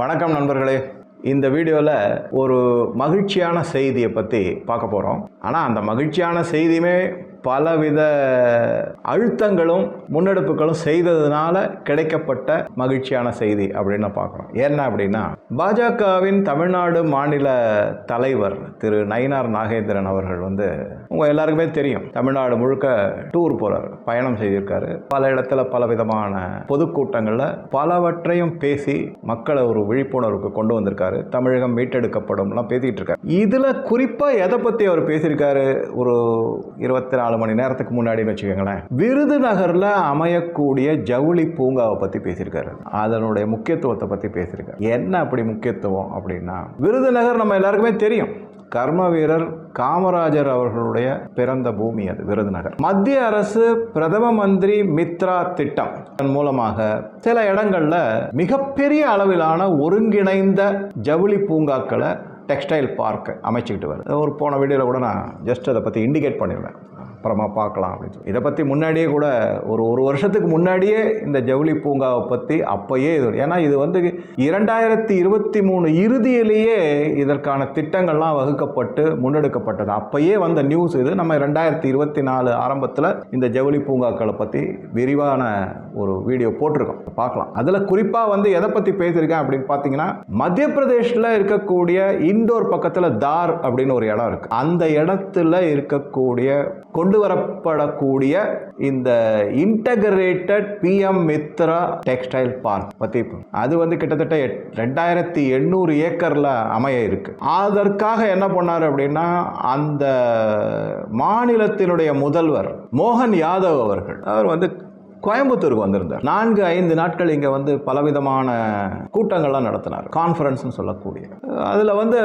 வணக்கம் நண்பர்களே. இந்த வீடியோவில் ஒரு மகிழ்ச்சியான செய்தியை பற்றி பார்க்க போகிறோம் ஆனால் அந்த மகிழ்ச்சியான செய்தியுமே பலவித அழுத்தங்களும் முன்னெடுப்புகளும் செய்ததுனால கிடைக்கப்பட்ட மகிழ்ச்சியான செய்தி அப்படின்னு பார்க்குறோம். என்ன அப்படின்னா பாஜகவின் தமிழ்நாடு மாநில தலைவர் திரு நயினார் நாகேந்திரன் அவர்கள் வந்து உங்கள் எல்லாருக்குமே தெரியும். தமிழ்நாடு முழுக்க டூர் போகிறார் பயணம் செய்திருக்காரு. பல இடத்துல பல விதமான பொதுக்கூட்டங்களில் பலவற்றையும் பேசி மக்களை ஒரு விழிப்புணர்வுக்கு கொண்டு வந்திருக்காரு. தமிழகம் மீட்டெடுக்கப்படும்லாம் பேசிட்டு இருக்காரு இதில் குறிப்பாக எதை பற்றி அவர் பேசியிருக்காரு? ஒரு இருபத்தி நாலு மணி நேரத்துக்கு முன்னாடின்னு வச்சுக்கோங்களேன். விருதுநகரில் அமையக்கூடிய ஜவுளி பூங்காவை பற்றி பேசியிருக்காரு. அதனுடைய முக்கியத்துவத்தை பற்றி பேசியிருக்காரு. என்ன அப்படி முக்கியத்துவம் அப்படின்னா விருதுநகர் நம்ம எல்லாருக்குமே தெரியும். கர்ம வீரர் காமராஜர் அவர்களுடைய பிறந்த பூமி அது விருதுநகர். மத்திய அரசு பிரதம மந்திரி மித்ரா திட்டம் அதன் மூலமாக சில இடங்கள்ல மிகப்பெரிய அளவிலான ஒருங்கிணைந்த ஜவுளி பூங்காக்களை டெக்ஸ்டைல் பார்க் அமைச்சுக்கிட்டு வருது. ஒரு போன வீடியோவில் கூட நான் ஜஸ்ட் அதை பற்றி இண்டிகேட் பண்ணிடுவேன் அப்புறமா பார்க்கலாம் அப்படின்னு சொல்லி. இதை பற்றி முன்னாடியே கூட ஒரு ஒரு வருஷத்துக்கு முன்னாடியே இந்த ஜவுளி பூங்காவை பற்றி அப்போயே இது ஏன்னா இது வந்து இரண்டாயிரத்தி இருபத்தி மூணு இறுதியிலேயே இதற்கான திட்டங்கள்லாம் வகுக்கப்பட்டு முன்னெடுக்கப்பட்டது. அப்போயே வந்த நியூஸ் இது. நம்ம ரெண்டாயிரத்தி இருபத்தி நாலு ஆரம்பத்தில் இந்த ஜவுளி பூங்காக்களை பற்றி விரிவான ஒரு வீடியோ போட்டிருக்கோம். பார்க்கலாம். அதில் குறிப்பாக வந்து எதை பற்றி பேசியிருக்கேன் அப்படின்னு பார்த்தீங்கன்னா மத்திய பிரதேஷில் இருக்கக்கூடிய இண்டோர் பக்கத்தில் தார் அப்படின்னு ஒரு இடம் இருக்குது அந்த இடத்துல இருக்கக்கூடிய கொண்டு வரப்படக்கூடிய இந்த integrated PM Mitra textile park பற்றி அது வந்து கிட்டத்தட்ட எட்- ரெண்டாயிரத்தி எண்ணூறு ஏக்கரில் அமைய இருக்கு அதற்காக என்ன பண்ணார் அப்படின்னா அந்த மாநிலத்தினுடைய முதல்வர் மோகன் யாதவ் அவர்கள் அவர் வந்து கோயம்புத்தூருக்கு வந்திருந்தார். நான்கு ஐந்து நாட்கள் இங்கே வந்து பலவிதமான கூட்டங்கள்லாம் நடத்தினார். கான்ஃபரன்ஸ்னு சொல்லக்கூடிய. அதில் வந்து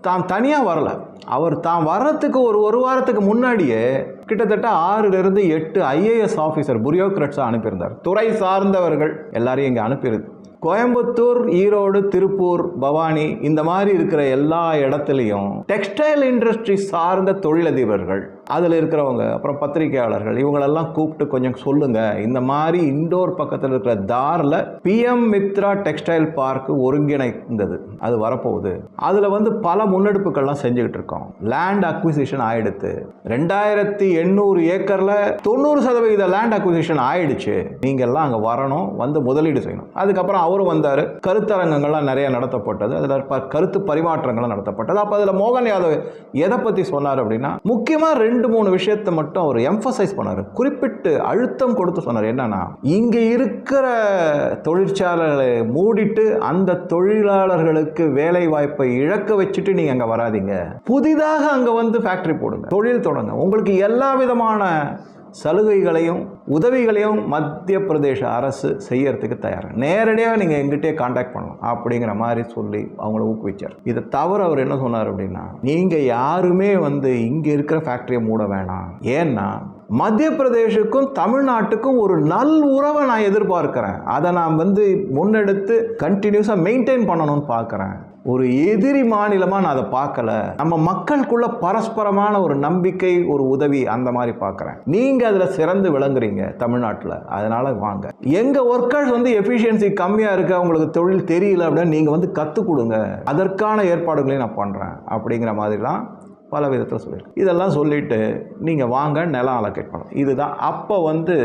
தான் தனியாக வரல. அவர் தான் வர்றதுக்கு ஒரு ஒரு வாரத்துக்கு முன்னாடியே கிட்டத்தட்ட ஆறுலேருந்து எட்டு ஐஏஎஸ் ஆஃபீஸர் புரியோக்ரட்ஸாக அனுப்பியிருந்தார். துறை சார்ந்தவர்கள் எல்லாரையும் இங்கே அனுப்பியிருக்கு கோயம்புத்தூர் ஈரோடு திருப்பூர் பவானி இந்த மாதிரி இருக்கிற எல்லா இடத்துலையும் டெக்ஸ்டைல் இண்டஸ்ட்ரி சார்ந்த தொழிலதிபர்கள் அதில் இருக்கிறவங்க அப்புறம் பத்திரிகையாளர்கள் இவங்களெல்லாம் கூப்பிட்டு கொஞ்சம் சொல்லுங்க. இந்த மாதிரி இண்டோர் பக்கத்தில் இருக்கிற தாரில் பிஎம் மித்ரா டெக்ஸ்டைல் பார்க் ஒருங்கிணைந்தது. அது வரப்போகுது. அதில் வந்து பல முன்னெடுப்புகள்லாம் செஞ்சுக்கிட்டு இருக்கோம். லேண்ட் அக்விசிஷன் ஆயிடுத்து. ரெண்டாயிரத்தி எண்ணூறு ஏக்கரில் தொண்ணூறு சதவீத லேண்ட் அக்விசிஷன் ஆயிடுச்சு. நீங்கள்லாம் அங்கே வரணும் வந்து முதலீடு செய்யணும். அதுக்கப்புறம் அவரும் வந்தார். கருத்தரங்கங்கள்லாம் நிறைய நடத்தப்பட்டது. அதில் ப கருத்து பரிமாற்றங்கள்லாம் நடத்தப்பட்டது. அப்போ அதில் மோகன் யாதவ் எதை பற்றி சொன்னார் அப்படின்னா முக்கியமாக ரெண்டு ரெண்டு மூணு விஷயத்தை மட்டும் அவர் எம்ஃபசைஸ் பண்ணார். குறிப்பிட்டு அழுத்தம் கொடுத்து சொன்னார். என்னன்னா இங்கே இருக்கிற தொழிற்சாலைகளை மூடிட்டு அந்த தொழிலாளர்களுக்கு வேலை வாய்ப்பை இழக்க வச்சுட்டு நீங்கள் அங்கே வராதீங்க. புதிதாக அங்கே வந்து ஃபேக்ட்ரி போடுங்க. தொழில் தொடங்க. உங்களுக்கு எல்லா விதமான சலுகைகளையும் உதவிகளையும் மத்திய பிரதேச அரசு செய்யறதுக்கு தயார்? நேரடியாக நீங்கள் எங்கிட்டே காண்டாக்ட் பண்ணலாம் அப்படிங்கிற மாதிரி சொல்லி அவங்கள ஊக்குவிச்சார். இதை தவிர அவர் என்ன சொன்னார் அப்படின்னா நீங்கள் யாருமே வந்து இங்கே இருக்கிற ஃபேக்ட்ரியை மூட வேணாம். ஏன்னா மத்திய பிரதேஷுக்கும் தமிழ்நாட்டுக்கும் ஒரு நல் உறவை நான் எதிர்பார்க்குறேன். அதை நான் வந்து முன்னெடுத்து கண்டினியூஸாக மெயின்டைன் பண்ணணும்னு பார்க்குறேன். ஒரு எதிரி மாநிலமாக நான் அதை பார்க்கல. நம்ம மக்களுக்குள்ள பரஸ்பரமான ஒரு நம்பிக்கை ஒரு உதவி அந்த மாதிரி பார்க்குறேன். நீங்கள் அதில் சிறந்து விளங்குறீங்க தமிழ்நாட்டில். அதனால் வாங்க. எங்கள் ஒர்க்கர்ஸ் வந்து எஃபிஷியன்சி கம்மியாக இருக்குது அவங்களுக்கு தொழில் தெரியல அப்படின்னு நீங்கள் வந்து கற்றுக் கொடுங்க. அதற்கான ஏற்பாடுகளையும் நான் பண்ணுறேன் அப்படிங்கிற மாதிரிலாம் பல விதத்தில் சொல்லியிருக்கு. இதெல்லாம் சொல்லிட்டு நீங்கள் வாங்க நிலம் அலோகேட் பண்ணணும் இதுதான். அப்போ வந்து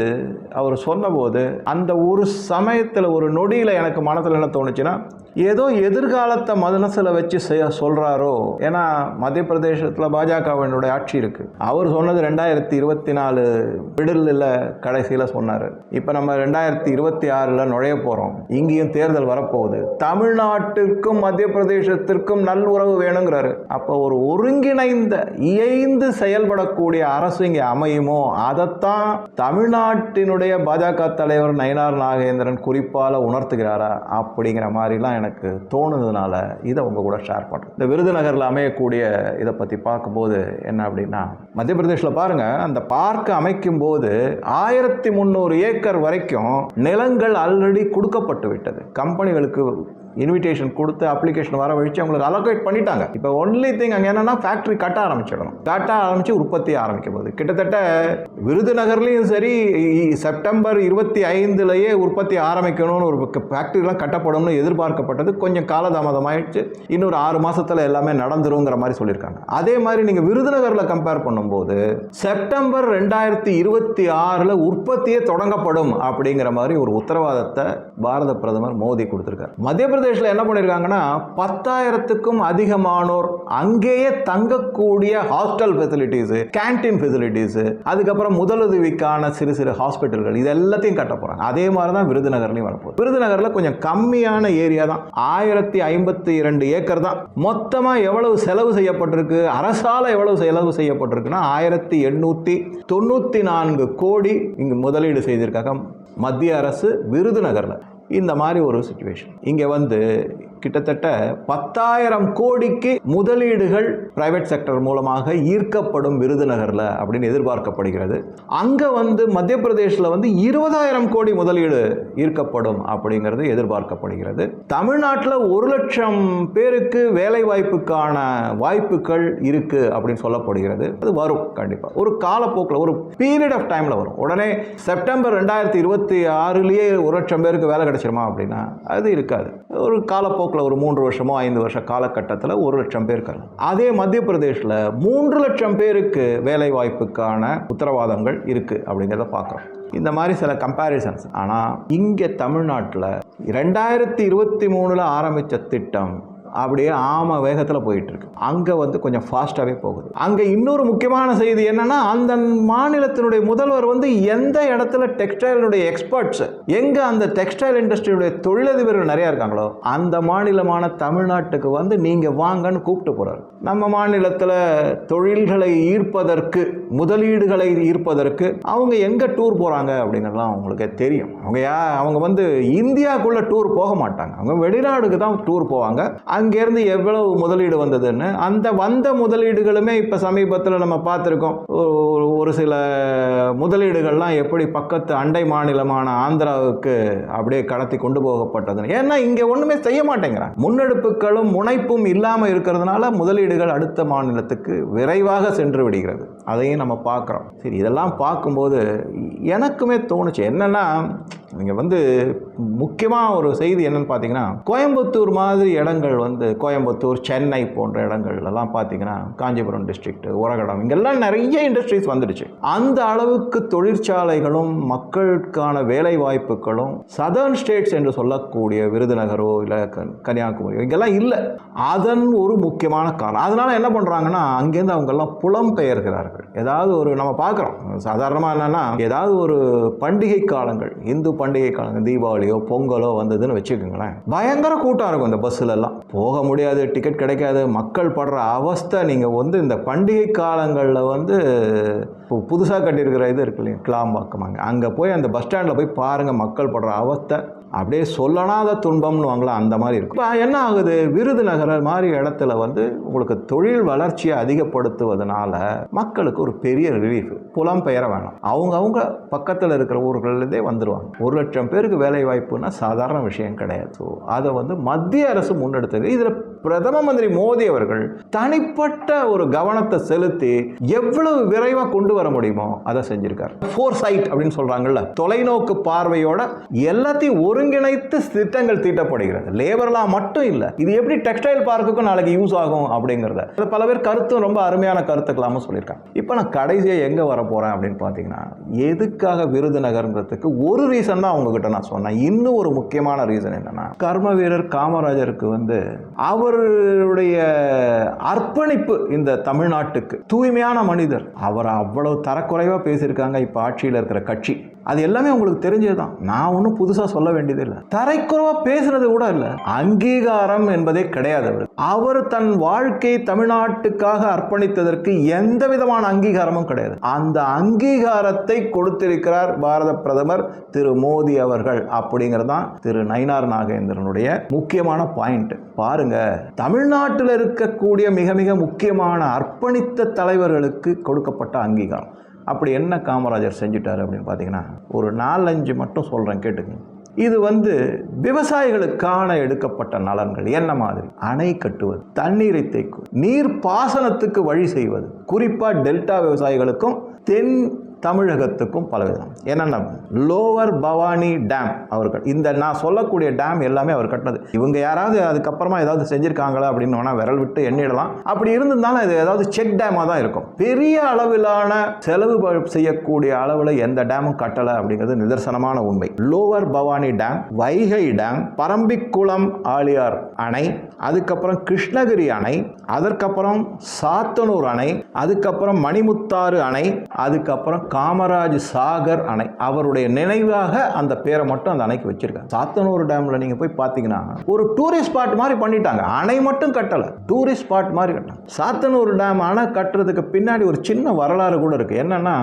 அவர் சொன்னபோது அந்த ஒரு சமயத்தில் ஒரு நொடியில் எனக்கு மனசில் என்ன தோணுச்சுன்னா ஏதோ எதிர்காலத்தை மனசில் வச்சு செய்ய சொல்கிறாரோ ஏன்னா மத்திய பிரதேசத்தில் பாஜகவினுடைய ஆட்சி இருக்குது அவர் சொன்னது ரெண்டாயிரத்தி இருபத்தி நாலு விடலில் கடைசியில் சொன்னார். இப்போ நம்ம ரெண்டாயிரத்தி இருபத்தி ஆறில் நுழைய போகிறோம் இங்கேயும் தேர்தல் வரப்போகுது. தமிழ்நாட்டிற்கும் மத்திய பிரதேசத்திற்கும் நல்லுறவு வேணுங்கிறாரு. அப்போ ஒரு ஒருங்கிணைந்த இயைந்து செயல்படக்கூடிய அரசு இங்கே அமையுமோ? அதைத்தான் தமிழ்நாட்டினுடைய பாஜக தலைவர் நயினார் நாகேந்திரன் குறிப்பால் உணர்த்துகிறாரா? அப்படிங்கிற மாதிரிலாம் எனக்கு தோணுனதுனால இதை உங்கள் கூட ஷேர் பண்ணுறேன் இந்த விருதுநகரில் அமையக்கூடிய இதை பற்றி பார்க்கும்போது என்ன அப்படின்னா மத்திய பிரதேசில் பாருங்கள் அந்த பார்க் அமைக்கும் போது ஆயிரத்தி முந்நூறு ஏக்கர் வரைக்கும் நிலங்கள் ஆல்ரெடி கொடுக்கப்பட்டு விட்டது. கம்பெனிகளுக்கு இன்விடேஷன் கொடுத்து அப்ளிகேஷன் வர வழிச்சு அவங்களுக்கு அலோகேட் பண்ணிட்டாங்க. இப்போ ஒன்லி திங் அங்கே என்னன்னா ஃபேக்ட்ரி கட்ட ஆரம்பிச்சிடணும். கட்ட ஆரம்பிச்சு உற்பத்தி ஆரம்பிக்கும் போது கிட்டத்தட்ட விருதுநகர்லேயும் சரி இ- செப்டம்பர் இருபத்தி ஐந்துலேயே உற்பத்தி ஆரம்பிக்கணும்னு ஒரு ஃபேக்ட்ரிலாம் கட்டப்படும்னு எதிர்பார்க்கப்பட்டது கொஞ்சம் காலதாமதமாயிடுச்சு. இன்னொரு ஆறு மாதத்தில் எல்லாமே நடந்துருங்கிற மாதிரி சொல்லியிருக்காங்க. அதே மாதிரி நீங்கள் விருதுநகரில் கம்பேர் பண்ணும்போது செப்டம்பர் ரெண்டாயிரத்தி இருபத்தி ஆறில் உற்பத்தியே தொடங்கப்படும் அப்படிங்கிற மாதிரி ஒரு உத்தரவாதத்தை பாரத பிரதமர் மோடி கொடுத்துருக்காரு. மத்திய உத்தரப்பிரதேசில் என்ன பண்ணியிருக்காங்கன்னா பத்தாயிரத்துக்கும் அதிகமானோர் அங்கேயே தங்கக்கூடிய ஹாஸ்டல் ஃபெசிலிட்டிஸு கேண்டீன் ஃபெசிலிட்டிஸு அதுக்கப்புறம் முதலுதவிக்கான சிறு சிறு ஹாஸ்பிட்டல்கள் இது எல்லாத்தையும் கட்ட போகிறாங்க அதே மாதிரி தான் விருதுநகர்லையும் வரப்போகுது. விருதுநகரில் கொஞ்சம் கம்மியான ஏரியா தான். ஆயிரத்தி ஐம்பத்தி இரண்டு ஏக்கர் தான். மொத்தமாக எவ்வளவு செலவு செய்யப்பட்டிருக்கு? அரசால் எவ்வளவு செலவு செய்யப்பட்டிருக்குன்னா ஆயிரத்தி எண்ணூற்றி தொண்ணூற்றி நான்கு கோடி இங்கு முதலீடு செய்திருக்காங்க மத்திய அரசு விருதுநகரில். இந்த மாதிரி ஒரு சுச்சுவேஷன் இங்கே வந்து கிட்டத்தட்ட பத்தாயிரம் கோடிக்கு முதலீடுகள் பிரைவேட் செக்டர் மூலமாக ஈர்க்கப்படும் விருதுநகரில் அப்படின்னு எதிர்பார்க்கப்படுகிறது. அங்கே வந்து மத்திய பிரதேசில் வந்து இருபதாயிரம் கோடி முதலீடு ஈர்க்கப்படும் அப்படிங்கிறது எதிர்பார்க்கப்படுகிறது. தமிழ்நாட்டில் ஒரு லட்சம் பேருக்கு வேலை வாய்ப்புக்கான வாய்ப்புகள் இருக்கு அப்படின்னு சொல்லப்படுகிறது. அது வரும் கண்டிப்பாக ஒரு காலப்போக்கில் ஒரு பீரியட் ஆஃப் டைமில் வரும். உடனே செப்டம்பர் ரெண்டாயிரத்தி இருபத்தி ஆறுலேயே ஒரு லட்சம் பேருக்கு வேலை கிடைச்சிருமா அப்படின்னா அது இருக்காது. ஒரு காலப்போக்கு காலப்போக்கில் ஒரு மூன்று வருஷமோ ஐந்து வருஷ காலகட்டத்தில் ஒரு லட்சம் பேர் இருக்காங்க. அதே மத்திய பிரதேசில் மூன்று லட்சம் பேருக்கு வேலை வாய்ப்புக்கான உத்தரவாதங்கள் இருக்குது அப்படிங்கிறத பார்க்குறோம் இந்த மாதிரி சில கம்பேரிசன்ஸ் ஆனால் இங்கே தமிழ்நாட்டில் ரெண்டாயிரத்தி இருபத்தி மூணில் ஆரம்பித்த திட்டம் அப்படியே ஆம வேகத்தில் போயிட்டுருக்கு. அங்கே வந்து கொஞ்சம் ஃபாஸ்ட்டாகவே போகுது. அங்கே இன்னொரு முக்கியமான செய்தி என்னென்னா அந்த மாநிலத்தினுடைய முதல்வர் வந்து எந்த இடத்துல டெக்ஸ்டைலினுடைய எக்ஸ்பர்ட்ஸ் எங்கே அந்த டெக்ஸ்டைல் இண்டஸ்ட்ரியுடைய தொழிலதிபர்கள் நிறையா இருக்காங்களோ அந்த மாநிலமான தமிழ்நாட்டுக்கு வந்து நீங்கள் வாங்கன்னு கூப்பிட்டு போகிறாரு நம்ம மாநிலத்தில் தொழில்களை ஈர்ப்பதற்கு முதலீடுகளை ஈர்ப்பதற்கு அவங்க எங்கே டூர் போகிறாங்க அப்படிங்கிறதுலாம் அவங்களுக்கு தெரியும். அவங்க யா அவங்க வந்து இந்தியாவுக்குள்ளே டூர் போக மாட்டாங்க. அவங்க வெளிநாடுக்கு தான் டூர் போவாங்க. அங்கேருந்து எவ்வளவு முதலீடு வந்ததுன்னு அந்த வந்த முதலீடுகளுமே இப்போ சமீபத்தில் நம்ம பார்த்துருக்கோம். ஒரு- ஒரு சில முதலீடுகள்லாம் எப்படி பக்கத்து அண்டை மாநிலமான ஆந்திராவுக்கு அப்படியே கடத்தி கொண்டு போகப்பட்டதுன்னு. ஏன்னா இங்கே ஒன்றுமே செய்ய மாட்டேங்கிறாங்க. முன்னெடுப்புகளும் முனைப்பும் இல்லாமல் இருக்கிறதுனால முதலீடுகள் அடுத்த மாநிலத்துக்கு விரைவாக சென்று விடுகிறது. அதையும் நம்ம பார்க்குறோம். சரி இதெல்லாம் பார்க்கும்போது எனக்குமே தோணுச்சு. என்னென்னா நீங்கள் வந்து முக்கியமாக ஒரு செய்தி என்னன்னு பார்த்தீங்கன்னா கோயம்புத்தூர் மாதிரி இடங்கள் வந்து கோயம்புத்தூர் சென்னை போன்ற இடங்கள்லாம் பார்த்தீங்கன்னா காஞ்சிபுரம் டிஸ்ட்ரிக்ட் உரகடம் இங்கெல்லாம் நிறைய இண்டஸ்ட்ரீஸ் வந்துடுச்சு. அந்த அளவுக்கு தொழிற்சாலைகளும் மக்களுக்கான வேலை வாய்ப்புகளும் சதர்ன் ஸ்டேட்ஸ் என்று சொல்லக்கூடிய விருதுநகரோ இல்லை கன்னியாகுமரியோ இங்கெல்லாம் இல்லை. அதன் ஒரு முக்கியமான காரணம். அதனால் என்ன பண்ணுறாங்கன்னா அங்கேருந்து அவங்கெல்லாம் புலம் பெயர்கிறார்கள். ஏதாவது ஒரு நம்ம பார்க்குறோம் சாதாரணமாக என்னென்னா ஏதாவது ஒரு பண்டிகை காலங்கள் இந்து பண்டிகை காலங்கள் தீபாவளியோ பொங்கலோ வந்ததுன்னு வச்சுக்கோங்களேன். பயங்கர கூட்டம் இருக்கும் இந்த பஸ்ஸுலலாம். போக முடியாது டிக்கெட் கிடைக்காது மக்கள் படுற அவஸ்தை நீங்கள் வந்து இந்த பண்டிகை காலங்களில் வந்து இப்போ புதுசாக கட்டியிருக்கிற இது இருக்கு இல்லையா கிளாம்பாக்கமாங்க அங்கே. போய் அந்த பஸ் ஸ்டாண்டில் போய் பாருங்கள் மக்கள் படுற அவஸ்தை. அப்படியே சொல்லனாத துன்பம்னு வாங்கலாம் அந்த மாதிரி இருக்கும் இப்போ என்ன ஆகுது? விருதுநகர் மாதிரி இடத்துல வந்து உங்களுக்கு தொழில் வளர்ச்சியை அதிகப்படுத்துவதனால மக்களுக்கு ஒரு பெரிய ரிலீஃப் புலம் பெயர வேணாம். அவங்க அவங்க பக்கத்தில் இருக்கிற ஊர்கள்லேருந்தே வந்துடுவாங்க ஒரு லட்சம் பேருக்கு வேலை வாய்ப்புனா சாதாரண விஷயம் கிடையாது. ஸோ அதை வந்து மத்திய அரசு முன்னெடுத்தது. இதில் பிரதம மந்திரி மோடி அவர்கள் தனிப்பட்ட ஒரு கவனத்தை செலுத்தி எவ்வளவு விரைவாக கொண்டு வர முடியுமோ அதை செஞ்சிருக்காரு. ஃபோர் சைட் அப்படின்னு சொல்கிறாங்கல்ல தொலைநோக்கு பார்வையோட எல்லாத்தையும் ஒரு ஒருங்கிணைத்து திட்டங்கள் தீட்டப்படுகிறது. லேபர்லாம் மட்டும் இல்லை. இது எப்படி டெக்ஸ்டைல் பார்க்குக்கும் நாளைக்கு யூஸ் ஆகும் அப்படிங்கிறத. பல பேர் கருத்தும் ரொம்ப அருமையான கருத்துக்களாம சொல்லியிருக்காங்க. இப்போ நான் கடைசியாக எங்கே வர போகிறேன் அப்படின்னு பார்த்தீங்கன்னா எதுக்காக விருதுநகர்ன்றதுக்கு ஒரு ரீசன் தான் உங்ககிட்ட நான் சொன்னேன். இன்னும் ஒரு முக்கியமான ரீசன் என்னன்னா கர்ம வீரர் காமராஜருக்கு வந்து அவருடைய அர்ப்பணிப்பு இந்த தமிழ்நாட்டுக்கு. தூய்மையான மனிதர். அவர் அவ்வளவு தரக்குறைவாக பேசியிருக்காங்க இப்போ ஆட்சியில் இருக்கிற கட்சி. அது எல்லாமே உங்களுக்கு தெரிஞ்சது தான் நான் ஒன்றும் புதுசாக சொல்ல வேண்டியது இல்லை. தரைக்குறைவாக பேசுறது கூட இல்லை. அங்கீகாரம் என்பதே கிடையாது அவர் அவர் தன் வாழ்க்கை தமிழ்நாட்டுக்காக அர்ப்பணித்ததற்கு எந்த விதமான அங்கீகாரமும் கிடையாது. அந்த அங்கீகாரத்தை கொடுத்திருக்கிறார் பாரத பிரதமர் திரு மோடி அவர்கள் அப்படிங்கிறது தான் திரு நயினார் நாகேந்திரனுடைய முக்கியமான பாயிண்ட். பாருங்க தமிழ்நாட்டில் இருக்கக்கூடிய மிக மிக முக்கியமான அர்ப்பணித்த தலைவர்களுக்கு கொடுக்கப்பட்ட அங்கீகாரம். அப்படி என்ன காமராஜர் செஞ்சுட்டார் அப்படின்னு பார்த்தீங்கன்னா ஒரு நாலஞ்சு மட்டும் சொல்கிறேன் கேட்டுக்கங்க. இது வந்து விவசாயிகளுக்கான எடுக்கப்பட்ட நலன்கள். என்ன மாதிரி? அணை கட்டுவது தண்ணீரை தேய்க்கும் நீர் பாசனத்துக்கு வழி செய்வது. குறிப்பாக டெல்டா விவசாயிகளுக்கும் தென் தமிழகத்துக்கும் பலவிதம். என்னென்ன லோவர் பவானி டேம் அவர்கள் இந்த நான் சொல்லக்கூடிய டேம் எல்லாமே அவர் கட்டினது. இவங்க யாராவது அதுக்கப்புறமா ஏதாவது செஞ்சுருக்காங்களா அப்படின்னு வேணா விரல் விட்டு எண்ணிடலாம். அப்படி இருந்திருந்தாலும் இது ஏதாவது செக் டேமாக தான் இருக்கும். பெரிய அளவிலான செலவு செய்யக்கூடிய அளவில் எந்த டேமும் கட்டலை அப்படிங்கிறது நிதர்சனமான உண்மை. Lower Bhavani dam Vaigai dam Parambikulam Aliyar அணை அதுக்கப்புறம் கிருஷ்ணகிரி அணை அதற்கப்புறம் சாத்தனூர் அணை அதுக்கப்புறம் மணிமுத்தாறு அணை அதுக்கப்புறம் காமராஜ் சாகர் அணை. அவருடைய நினைவாக அந்த பேரை மட்டும் அந்த அணைக்கு வச்சிருக்காங்க. சாத்தனூர் டேம்ல நீங்க போய் பார்த்தீங்கன்னா ஒரு டூரிஸ்ட் ஸ்பாட் மாதிரி பண்ணிட்டாங்க. அணை மட்டும் கட்டல. டூரிஸ்ட் ஸ்பாட் மாதிரி கட்டலாம் சாத்தனூர் டேம் அணை கட்டுறதுக்கு பின்னாடி ஒரு சின்ன வரலாறு கூட இருக்கு. என்னன்னா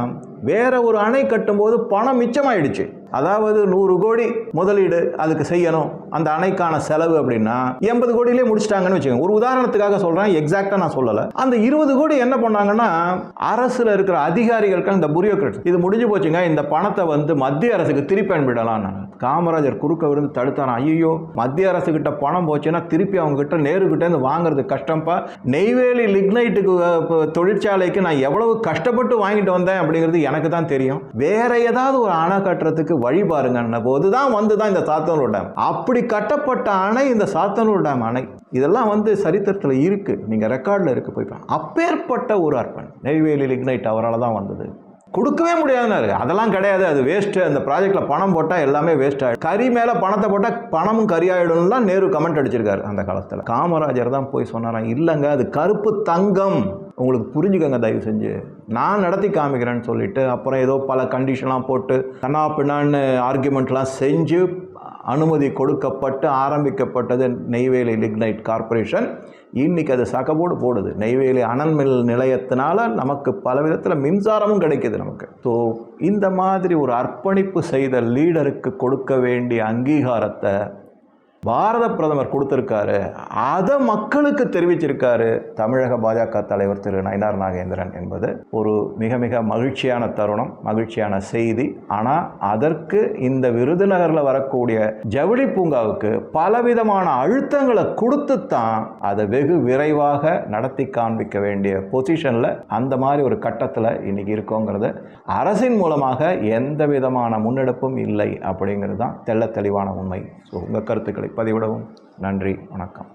வேற ஒரு அணை கட்டும்போது பணம் மிச்சமாயிடுச்சு. அதாவது நூறு கோடி முதலீடு அதுக்கு செய்யணும். அந்த அணைக்கான செலவு அப்படின்னா எண்பது கோடியிலே முடிச்சிட்டாங்கன்னு வச்சுக்கோங்க. ஒரு உதாரணத்துக்காக சொல்றேன் எக்ஸாக்டா நான் சொல்லல. அந்த இருபது கோடி என்ன பண்ணாங்கன்னா அரசுல இருக்கிற அதிகாரிகளுக்கு இந்த புரியோக்ரட்ஸ் இது முடிஞ்சு போச்சுங்க இந்த பணத்தை வந்து மத்திய அரசுக்கு திருப்பி அனுப்பிடலாம் காமராஜர் குறுக்க விருந்து தடுத்தாராம் ஐயோ மத்திய அரசு கிட்ட பணம் போச்சுன்னா திருப்பி அவங்க கிட்ட நேரு கிட்ட இருந்து வாங்குறது கஷ்டம்ப்பா. நெய்வேலி லிக்னைட்டுக்கு தொழிற்சாலைக்கு நான் எவ்வளவு கஷ்டப்பட்டு வாங்கிட்டு வந்தேன் அப்படிங்கிறது எனக்கு தான் தெரியும். வேற ஏதாவது ஒரு அணை கட்டுறதுக்கு வழி பாருங்கன்ன போது தான் வந்து தான் இந்த சாத்தனூர் அப்படி அப்படி கட்டப்பட்ட அணை இந்த சாத்தனூர் டேம் அணை இதெல்லாம் வந்து சரித்திரத்தில் இருக்குது நீங்கள் ரெக்கார்டில் இருக்குது போய் அப்பேற்பட்ட ஒரு அர்ப்பன் நெய்வேலி லிக்னைட் அவரால் தான் வந்தது. கொடுக்கவே முடியாதுன்னாரு அதெல்லாம் கிடையாது. அது வேஸ்ட்டு அந்த ப்ராஜெக்டில் பணம் போட்டால் எல்லாமே வேஸ்ட் ஆகிடும் கறி மேலே பணத்தை போட்டால் பணமும் கறி ஆகிடும்லாம் நேரு கமெண்ட் அடிச்சிருக்காரு அந்த காலத்தில். காமராஜர் தான் போய் சொன்னாராம் இல்லைங்க அது கருப்பு தங்கம். உங்களுக்கு புரிஞ்சுக்கங்க தயவு செஞ்சு. நான் நடத்தி காமிக்கிறேன்னு சொல்லிட்டு அப்புறம் ஏதோ பல கண்டிஷன்லாம் போட்டு கண்ணா பின்னான்னு ஆர்குமெண்ட்லாம் செஞ்சு அனுமதி கொடுக்கப்பட்டு ஆரம்பிக்கப்பட்டது நெய்வேலி லிக்னைட் கார்ப்பரேஷன் இன்னைக்கு அது சகபோடு போடுது. நெய்வேலி அனல்மில் நிலையத்தினால நமக்கு பல விதத்தில் மின்சாரமும் கிடைக்கிது நமக்கு. ஸோ இந்த மாதிரி ஒரு அர்ப்பணிப்பு செய்த லீடருக்கு கொடுக்க வேண்டிய அங்கீகாரத்தை பாரத பிரதமர் கொடுத்துருக்காரு. அதை மக்களுக்கு தெரிவிச்சிருக்காரு தமிழக பாஜக தலைவர் திரு நயினார் நாகேந்திரன் என்பது ஒரு மிக மிக மகிழ்ச்சியான தருணம் மகிழ்ச்சியான செய்தி. ஆனால் அதற்கு இந்த விருதுநகரில் வரக்கூடிய ஜவுளி பூங்காவுக்கு பலவிதமான அழுத்தங்களை கொடுத்து தான் அதை வெகு விரைவாக நடத்தி காண்பிக்க வேண்டிய பொசிஷனில் அந்த மாதிரி ஒரு கட்டத்தில் இன்னைக்கு இருக்கோங்கிறது. அரசின் மூலமாக எந்த விதமான முன்னெடுப்பும் இல்லை அப்படிங்கிறது தான் தெள்ள தெளிவான உண்மை. ஸோ உங்கள் கருத்துக்களை பதிவிடவும் நன்றி வணக்கம்.